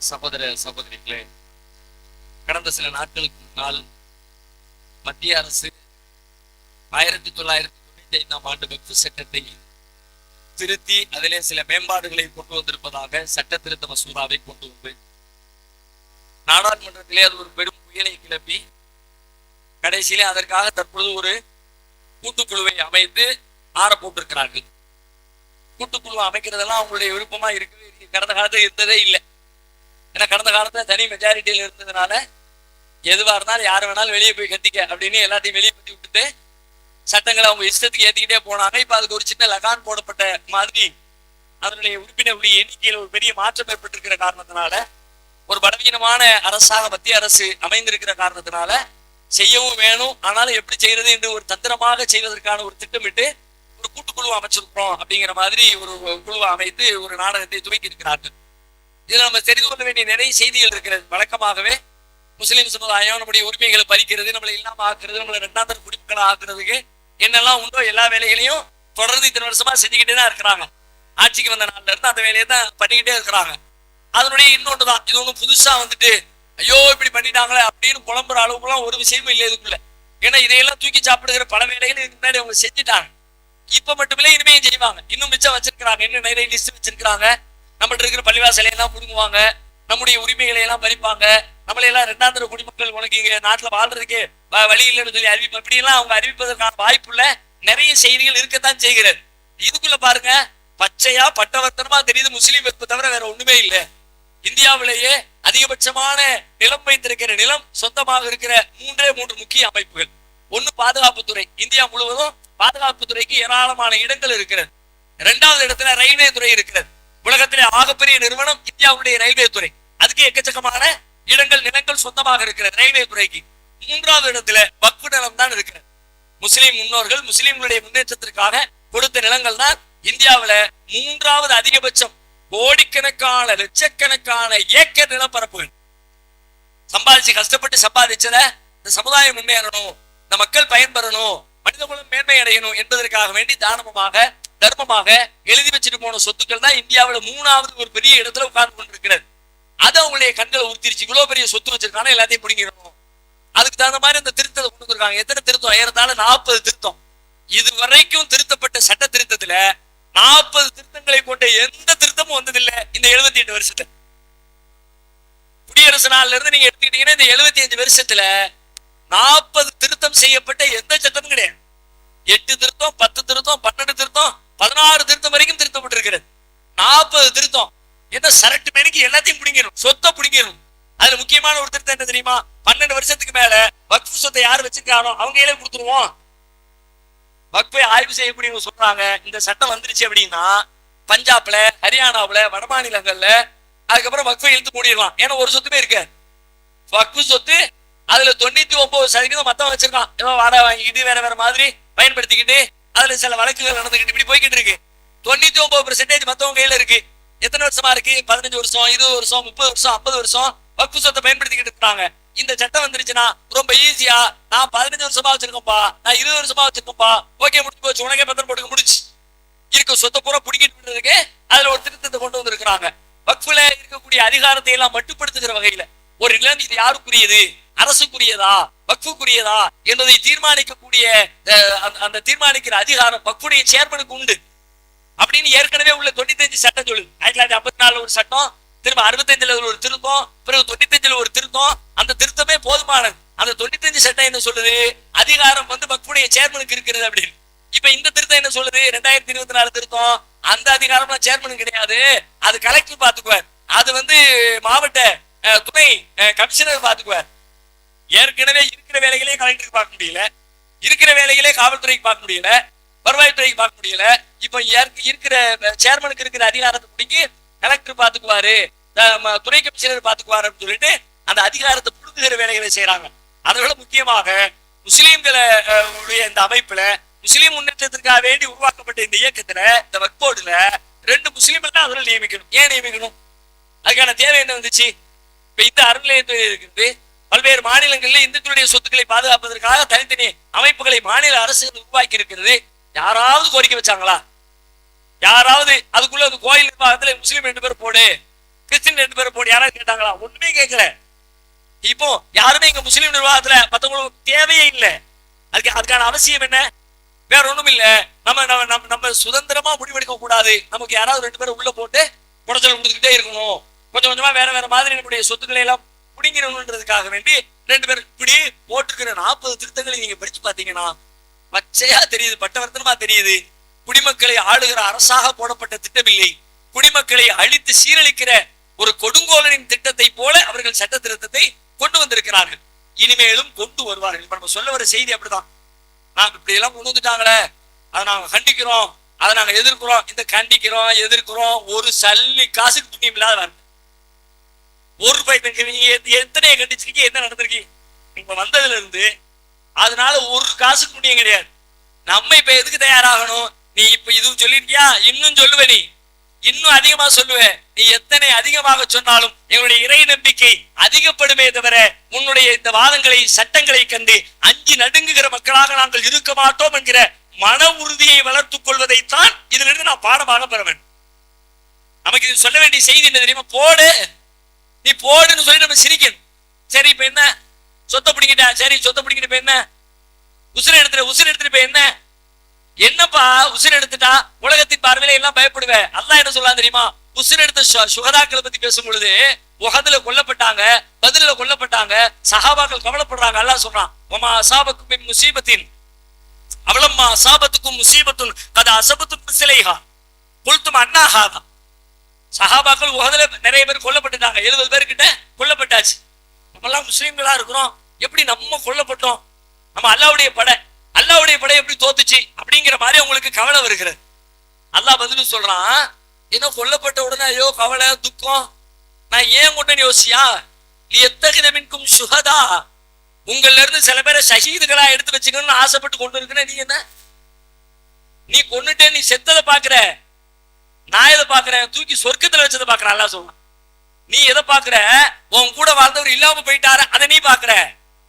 சகோதர சகோதரிகளே கடந்த சில நாட்களுக்கு முன்னால் மத்திய அரசு ஆயிரத்தி தொள்ளாயிரத்தி தொண்ணூத்தி ஐந்தாம் ஆண்டு வக்ஃபு சட்டத்தை திருத்தி அதிலே சில மேம்பாடுகளை கொண்டு வந்திருப்பதாக சட்ட திருத்த மசோதாவை கொண்டு வந்து நாடாளுமன்றத்திலே அது ஒரு பெரும் புயலை கிளப்பி கடைசியிலே அதற்காக தற்பொழுது ஒரு கூட்டுக்குழுவை அமைத்து ஆற போட்டிருக்கிறார்கள் கூட்டுக்குழு அமைக்கிறதெல்லாம் அவங்களுடைய விருப்பமா இருக்கவே இருக்கு. கடந்த காலத்தில் இருந்ததே இல்லை ஏன்னா கடந்த காலத்துல தனி மெஜாரிட்டியில் இருந்ததுனால எதுவா இருந்தாலும் யார் வேணாலும் வெளியே போய் கத்திக்க அப்படின்னு எல்லாத்தையும் வெளியே பத்தி விட்டுட்டு சட்டங்களை அவங்க இஷ்டத்துக்கு ஏத்திக்கிட்டே போனாங்க. இப்ப அதுக்கு ஒரு சின்ன லகான் போடப்பட்ட மாதிரி அதனுடைய உறுப்பினருடைய எண்ணிக்கையில் ஒரு பெரிய மாற்றம் ஏற்பட்டிருக்கிற காரணத்தினால ஒரு பலவீனமான அரசாக மத்திய அரசு அமைந்திருக்கிற காரணத்தினால செய்யவும் வேணும். ஆனாலும் எப்படி செய்யறது என்று ஒரு தந்திரமாக செய்வதற்கான ஒரு திட்டமிட்டு ஒரு கூட்டுக்குழு அமைச்சிருக்கிறோம் அப்படிங்கிற மாதிரி ஒரு குழுவை அமைத்து ஒரு நாடகத்தை துவக்கி இருக்கிறார்கள் இதுல நம்ம தெரிந்து கொள்ள வேண்டிய நிறைய செய்திகள் இருக்கிறது. வழக்கமாகவே முஸ்லீம் சமுதாயம் நம்முடைய உரிமைகளை பறிக்கிறது நம்மளை இல்லாம ஆக்குறது நம்மளை ரெண்டாம் தர குடிமக்களை ஆக்குறதுக்கு என்னெல்லாம் உண்டோ எல்லா வேலைகளையும் தொடர்ந்து இத்தனை வருஷமா செஞ்சுக்கிட்டே தான் இருக்கிறாங்க. ஆட்சிக்கு வந்த நாள்ல இருந்து அந்த வேலையை தான் பண்ணிக்கிட்டே இருக்கிறாங்க. அதனுடைய இன்னொன்று தான் இது ஒன்றும் புதுசா வந்துட்டு ஐயோ இப்படி பண்ணிட்டாங்களே அப்படின்னு புலம்புற அளவுக்குலாம் ஒரு விஷயமும் இல்லை இதுக்குள்ள. ஏன்னா இதையெல்லாம் தூக்கி சாப்பிடுகிற பல வேலைகள் இதுக்கு முன்னாடி அவங்க செஞ்சுட்டாங்க. இப்ப மட்டுமில்லை இனிமே செய்வாங்க. இன்னும் மிச்சம் வச்சிருக்கிறாங்க இன்னும் நிறைய லிஸ்ட் வச்சிருக்கிறாங்க. நம்மள்ட்ட இருக்கிற பள்ளிவாசலை எல்லாம் புடுங்குவாங்க. நம்முடைய உரிமைகளை எல்லாம் பறிப்பாங்க. நம்மளையெல்லாம் எல்லாம் குடிமக்கள் உனக்கு இங்க நாட்டுல வாழ்றதுக்கு வ- வழி இல்லைன்னு சொல்லி அறிவிப்பு இப்படி எல்லாம் அவங்க அறிவிப்பதற்கான வாய்ப்புள்ள நிறைய செய்திகள் இருக்கத்தான் செய்கிறது. இதுக்குள்ள பாருங்க பச்சையா பட்டவர்த்தனமா தெரியுது முஸ்லீம் வெப்ப தவிர வேற ஒண்ணுமே இல்லை. இந்தியாவிலேயே அதிகபட்சமான நிலம் வைத்திருக்கிற நிலம் சொந்தமாக இருக்கிற மூன்றே மூன்று முக்கிய அமைப்புகள். ஒண்ணு பாதுகாப்புத்துறை இந்தியா முழுவதும் பாதுகாப்புத்துறைக்கு ஏராளமான இடங்கள் இருக்கிறது. இரண்டாவது இடத்துல ரயில்வே துறை இருக்கிறது. உலகத்திலே ஆகப்பெரிய நிறுவனம் இந்தியாவுடைய ரயில்வே துறை. அதுக்கு எக்கச்சக்கமான இடங்கள் நிலங்கள் சொந்தமாக இருக்கிறது ரயில்வே துறைக்கு. மூன்றாவது இடத்துல வக்ஃபு நிலம் தான் இருக்கிறது. முஸ்லீம் முன்னோர்கள் முஸ்லிம்களுடைய முன்னேற்றத்திற்காக கொடுத்த நிலங்கள் தான் இந்தியாவுல மூன்றாவது அதிகபட்சம். கோடிக்கணக்கான லட்சக்கணக்கான ஏக்கர் நிலப்பரப்புகள். சம்பாதிச்சு கஷ்டப்பட்டு சம்பாதிச்சத இந்த சமுதாயம் முன்னேறணும் இந்த மக்கள் பயன்பெறணும் மனிதகுலம் மேன்மை அடையணும் என்பதற்காக வேண்டி தானமமாக தர்மமாக எழுதி வச்சுட்டு போன சொத்துக்கள் தான் இந்தியாவுல மூணாவது ஒரு பெரிய இடத்துல உட்கார்ந்து கொண்டிருக்கிறது. அதை அவங்களுடைய கண்களை உறுத்திருச்சு. இவ்வளவு பெரிய சொத்து வச்சிருக்காங்க எல்லாத்தையும் பிடிங்கிடணும் அதுக்கு தகுந்த மாதிரி இந்த திருத்தத்தை கொண்டு வந்திருக்காங்க. எத்தனை திருத்தம்? ஏறத்தாழ நாற்பது திருத்தம். இது வரைக்கும் திருத்தப்பட்ட சட்ட திருத்தத்துல நாற்பது திருத்தங்களை கொண்ட எந்த திருத்தமும் வந்ததில்லை இந்த எழுபத்தி எட்டு வருஷத்துல. குடியரசு நாள்ல இருந்து நீங்க எடுத்துக்கிட்டீங்கன்னா இந்த எழுபத்தி அஞ்சு வருஷத்துல நாற்பது திருத்தம் செய்யப்பட்ட எந்த சட்டமும் கிடையாது. எட்டு திருத்தம் பத்து திருத்தம் பன்னெண்டு திருத்தம் பதினாறு திருத்தம் வரைக்கும் திருத்தப்பட்டிருக்கிறது. நாற்பது திருத்தம். என்ன சரட்டு மேனிக்கு எல்லாத்தையும் பிடிங்கிடும் சொத்தை பிடிங்கிடும் அதுல முக்கியமான ஒரு திருத்தம் என்ன தெரியுமா? பன்னெண்டு வருஷத்துக்கு மேல வக்ஃபு சொத்தை யார் வச்சிருக்காரோ அவங்க கையில கொடுத்துருவோம். வக்ஃபை ஆய்வு செய்யக்கூடியவங்க சொல்றாங்க இந்த சட்டம் வந்துருச்சு அப்படின்னா பஞ்சாப்ல ஹரியானாவுல வட மாநிலங்கள்ல அதுக்கப்புறம் வக்ஃபை இழுத்து மூடிடலாம். ஏன்னா ஒரு சொத்துமே இருக்கு வக்ஃபு சொத்து அதுல தொண்ணூத்தி ஒன்பது சதவீதம் மத்தவன் வச்சிருக்கான். ஏதோ வாடகை வாங்கிக்கிட்டு வேற வேற மாதிரி பயன்படுத்திக்கிட்டு அதுல சில வழக்குகள் நடந்துக்கிட்டு இப்படி போய்கிட்டு இருக்கு. தொண்ணூத்தி ஒன்பது பெர்சென்டேஜ் மத்தவங்க கையில இருக்கு. எத்தனை வருஷமா இருக்கு? பதினஞ்சு வருஷம் இருபது வருஷம் முப்பது வருஷம் ஐம்பது வருஷம் வக்கு சொத்தை பயன்படுத்திக்கிட்டு இருக்காங்க. இந்த சட்டம் வந்துருச்சுன்னா ரொம்ப ஈஸியா நான் பதினஞ்சு வருஷமா வச்சிருக்கேன்ப்பா நான் இருபது வருஷமா வச்சிருக்கேன்ப்பா ஓகே முடிஞ்சு போச்சு உனக்கே பத்திரம் போட்டுக்க முடிச்சு இருக்க சொத்தை பூரா பிடிக்கிட்டு இருக்கு. அதுல ஒரு திருத்தத்தை கொண்டு வந்திருக்கிறாங்க. வக்ஃபுல இருக்கக்கூடிய அதிகாரத்தை எல்லாம் மட்டுப்படுத்துகிற வகையில ஒரு நிலம் இது யாருக்குரியது? அரசுக்குரியதா? வக்ஃபுக்குரியதா என்பதை தீர்மானிக்கக்கூடிய அந்த- தீர்மானிக்கிற அதிகாரம் வக்ஃபுடைய சேர்மனுக்கு உண்டு. அப்படின்னு ஏற்கனவே உள்ள தொண்ணூத்தஞ்சு சட்டம் சொல்லுது. ஆயிரத்தி தொள்ளாயிரத்தி ஐம்பத்தி நாலுல ஒரு சட்டம் திரும்ப அறுபத்தஞ்சுல ஒரு திருத்தம் பிறகு தொண்ணூத்தஞ்சுல ஒரு திருத்தம் அந்த திருத்தமே போதுமானது. அந்த தொண்ணூத்தஞ்சு சட்டம் என்ன சொல்லுது? அதிகாரம் வந்து வக்ஃபுடைய சேர்மனுக்கு இருக்கிறது அப்படின்னு. இப்ப இந்த திருத்தம் என்ன சொல்லுது? ரெண்டாயிரத்தி இருபத்தி நாலு திருத்தம் அந்த அதிகாரம்லாம் சேர்மனுக்கு கிடையாது. அது கலெக்டர் பாத்துக்குவார் அது வந்து மாவட்ட அஹ், துணை அஹ், கமிஷனர் பாத்துக்குவார் ஏற்கனவே இருக்கிற வேலைகளே கலெக்டருக்கு பார்க்க முடியல. இருக்கிற வேலைகளே காவல்துறைக்கு பார்க்க முடியல. வருவாய்த்துறைக்கு பார்க்க முடியல. இப்ப இருக்கிற சேர்மனுக்கு இருக்கிற அதிகாரத்தை பிடிக்கி கலெக்டர் பாத்துக்குவாரு அஹ் ம- துணை கமிஷனர் சொல்லிட்டு அந்த அதிகாரத்தை புடுங்குகிற வேலைகளை செய்யறாங்க அதை விட முக்கியமாக முஸ்லீம்களை உடைய இந்த அமைப்புல முஸ்லீம் முன்னேற்றத்திற்காக வேண்டி உருவாக்கப்பட்ட இந்த இயக்கத்துல இந்த வக்போர்டுல ரெண்டு முஸ்லீம்கள் தான் அதில் நியமிக்கணும். ஏன் நியமிக்கணும்? அதுக்கான தேவை என்ன வந்துச்சு? இப்ப இந்த அறநிலையத்துறை இருக்குது. பல்வேறு மாநிலங்களில் இந்துக்களுடைய சொத்துக்களை பாதுகாப்பதற்காக தனித்தனி அமைப்புகளை மாநில அரசுகள் உருவாக்கி இருக்கிறது யாராவது கோரிக்கை வச்சாங்களா? யாராவது அதுக்குள்ள அந்த கோயில் நிர்வாகத்துல முஸ்லீம் ரெண்டு பேர் போடு கிறிஸ்டின் ரெண்டு பேர் போடு யாராவது கேட்டாங்களா? ஒண்ணுமே கேட்கல இப்போ யாருமே இங்க முஸ்லீம் நிர்வாகத்துல மத்தவங்களுக்கு தேவையே இல்லை. அதுக்கு அதுக்கான அவசியம் என்ன? வேற ஒண்ணும் இல்ல. நம்ம நம்ம நம்ம நம்ம சுதந்திரமா முடிவெடுக்க கூடாது. நமக்கு யாராவது ரெண்டு பேரும் உள்ள போட்டு குடைச்சல் கொடுத்துக்கிட்டே இருக்கணும். கொஞ்சம் கொஞ்சமா வேற வேற மாதிரி நம்முடைய சொத்துக்களை எல்லாம் பிடிங்கணுன்றதுக்காக வேண்டி ரெண்டு பேரும் இப்படி போட்டிருக்கிற நாற்பது திருத்தங்களை நீங்க படிச்சு பாத்தீங்கன்னா பச்சையா தெரியுது பட்டவர்த்தனமா தெரியுது. குடிமக்களை ஆளுகிற அரசாக போடப்பட்ட திட்டமில்லை. குடிமக்களை அழித்து சீரழிக்கிற ஒரு கொடுங்கோலனின் திட்டத்தை போல அவர்கள் சட்ட திருத்தத்தை கொண்டு வந்திருக்கிறார்கள். இனிமேலும் கொண்டு வருவார்கள். இப்ப நம்ம சொல்ல வர செய்தி அப்படிதான். நாங்க இப்படி எல்லாம் கொண்டு வந்துட்டாங்களே. அதை நாங்க கண்டிக்கிறோம். அதை நாங்க எதிர்க்கிறோம். இந்த கண்டிக்கிறோம் எதிர்க்கிறோம். ஒரு சல்லி காசுக்கு புண்ணியம் இல்லாத ஒரு ரூபாய் தங்க நீங்க எத்தனையை கண்டிச்சிருக்கீங்க என்ன நடந்திருக்கீங்க நீங்க வந்ததுல இருந்து அதனால ஒரு காசுக்கு முடியும் கிடையாது. நம்ம இப்ப எதுக்கு தயாராகணும்? நீ இப்ப இதுவும் சொல்லிருக்கியா? இன்னும் சொல்லுவ நீ. இன்னும் அதிகமா சொல்லுவ. நீ எத்தனை அதிகமாக சொன்னாலும் எங்களுடைய இறை நம்பிக்கை அதிகப்படுமே தவிர உன்னுடைய இந்த வாதங்களை சட்டங்களை கண்டு அஞ்சு நடுங்குகிற மக்களாக நாங்கள் இருக்க மாட்டோம் என்கிற மன உறுதியை வளர்த்துக் கொள்வதைத்தான் இதிலிருந்து நான் பாடமாக பெற வேண்டும். நமக்கு இது சொல்ல வேண்டிய செய்தி என்ன தெரியுமா? போடு. நீ போடுன்னு சொல்லி நம்ம சிரிக்கணும். சரி இப்ப என்ன? சொத்தை பிடிக்கிட்டா? சரி சொத்தை பிடிக்கிட்டு போய் என்ன? உசுர எடுத்துட்டு உசுர எடுத்துட்டு போய் என்ன? என்னப்பா உசுர் எடுத்துட்டா? உலகத்தின் பார்வையில எல்லாம் பயப்படுவேன் அல்லா என்ன சொல்லலாம் தெரியுமா? உசுர் எடுத்த சுகதாக்களை பத்தி பேசும் பொழுது உகதுல கொல்லப்பட்டாங்க பதில கொல்லப்பட்டாங்க சஹாபாக்கள் கவலைப்படுறாங்க. அல்லாஹ் சொல்றான் உமா அசாபக்கும் முசீபத்தின் அவளம்மா அசாபத்துக்கும் முசீபத்தும் கத அசபத்துக்கும் சிலைஹா. கொளுத்தும் அண்ணாஹாதா சஹாபாக்கள் உகதுல நிறைய பேர் கொல்லப்பட்டுட்டாங்க. எழுபது பேர்கிட்ட கொல்லப்பட்டாச்சு. நம்மெல்லாம் முஸ்லீம்களா இருக்கிறோம். எப்படி நம்ம கொல்லப்பட்டோம்? நம்ம அல்லாவுடைய படை. அல்லாவுடைய படை எப்படி தோத்துச்சு? அப்படிங்கிற மாதிரி உங்களுக்கு கவலை வருகிறது. அல்லாஹ் பதில் சொல்றான் ஏன்னா கொல்லப்பட்ட உடனே ஐயோ கவலை துக்கம். நான் ஏன் கொண்டேன்னு யோசியா? எத்தகைய மின்கும் சுகதா உங்கள்ல இருந்து சில பேரை ஷஹீதுகளா எடுத்து வச்சுக்கணும்னு ஆசைப்பட்டு கொண்டு இருக்கிற நீ என்ன? நீ கொண்டுட்டே நீ செத்ததை பாக்குற நான் எதை பாக்குறேன் தூக்கி சொர்க்கத்துல வச்சதை பாக்குறேன் அல்லாஹ் சொல்லுவான் நீ எதை பாக்குற உன் கூட வாழ்ந்தவர் இல்லாம போயிட்டாரு? அதை நீ பாக்குற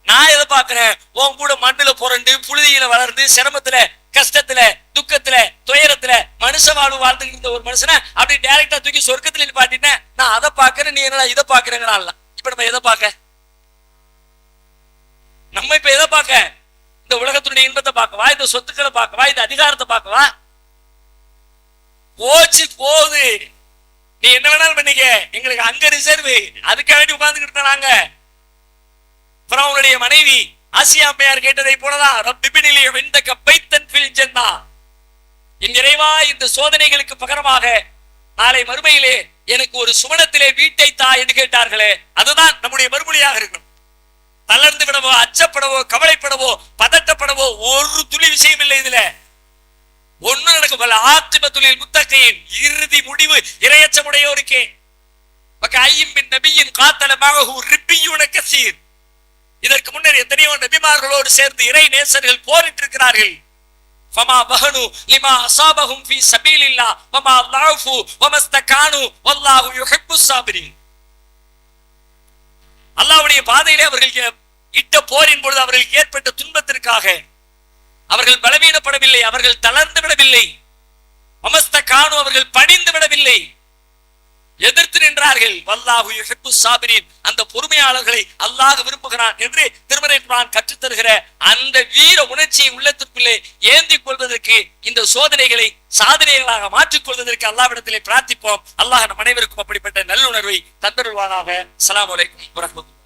நான் எதை பாக்குறேன் உன் கூட மண்ணுல புரண்டு புழுதியில வளர்ந்து சிரமத்துல கஷ்டத்துல துக்கத்துல துயரத்துல மனுஷ வாழ்வு வாழ்ந்துட்டு ஒரு மனுஷனை அப்படி டைரக்டா தூக்கி சொர்க்கத்துல நிப்பாட்டினேன் நான் அதை பாக்குறேன் நீ என்னடா இதை பாக்குறேங்கிறான்ல இப்ப நம்ம எதை பார்க்க? நம்ம இப்ப எதை பார்க்க? இந்த உலகத்துடைய இன்பத்தை பார்க்கவா? இந்த சொத்துக்களை பார்க்கவா? இந்த அதிகாரத்தை பார்க்கவா? போச்சு போகுது. நீ என்ன வேணாலும் பண்ணிக்க. எங்களுக்கு அங்க ரிசர்வ் அதுக்காக வேண்டி உட்கார்ந்துக்கிட்டு நாங்க. அவனுடைய மனைவி ஆசியா அம்மையார் கேட்டதை போலதான் ரப்பிபினிலே வெந்த கப்பைத்தன் ஃபில் ஜன்னா என் இறைவா இந்த சோதனைகளுக்கு பகரமாக நாளை மறுமையிலே எனக்கு ஒரு சுமணத்திலே வீட்டை தா என்று கேட்டார்களே அதுதான் நம்முடைய மறுமொழியாக இருக்கணும் தளர்ந்து விடவோ அச்சப்படவோ கவலைப்படவோ பதட்டப்படவோ ஒரு துளி விஷயம் இல்லை இதுல. ஒண்ணு நடக்கும். பல ஆத்திமத்துலில் முத்தகையின் இறுதி முடிவு இரையச்சமுடையோருக்கே. பக்க ஐயம்பின் நபியின் காத்தல மகஹூ ரிப்பியுன கசீர். இதற்கு முன்னர் எத்தனையோ நபிமார்களோடு சேர்ந்து இறை நேசர்கள் போரிட்டு இருக்கிறார்கள் ஃபமா பஹனு லிமா அசாபஹும் ஃபீ சபீலில்லா வமா லாஃபு வமஸ்தகானு வல்லாஹு யுஹிப்பு சாபிரின் அல்லாஹ்வுடைய பாதையிலே அவர்கள் இட்ட போரின் பொழுது அவர்களுக்கு ஏற்பட்ட துன்பத்திற்காக அவர்கள் பலவீனப்படவில்லை அவர்கள் தளர்ந்து விடவில்லை. அமஸ்த காணும் அவர்கள் பணிந்து விடவில்லை. எதிர்த்து நின்றார்கள். வல்லாஹு யுஹிப்பு சாபிரின். அந்த பொறுமையாளர்களை அல்லாஹ் விரும்புகிறான் என்று திருமறை குரான் கற்றுத் தருகிற அந்த வீர உணர்ச்சியை உள்ளத்திற்குள்ளே ஏந்திக் கொள்வதற்கு இந்த சோதனைகளை சாதனைகளாக மாற்றிக் கொள்வதற்கு அல்லாஹ்விடத்திலே பிரார்த்திப்போம். அல்லாஹ் நம் அனைவருக்கும் அப்படிப்பட்ட நல்லுணர்வை தந்தருவானாக சலாம் அலைக்கும் வரஹ்மத்துல்லாஹி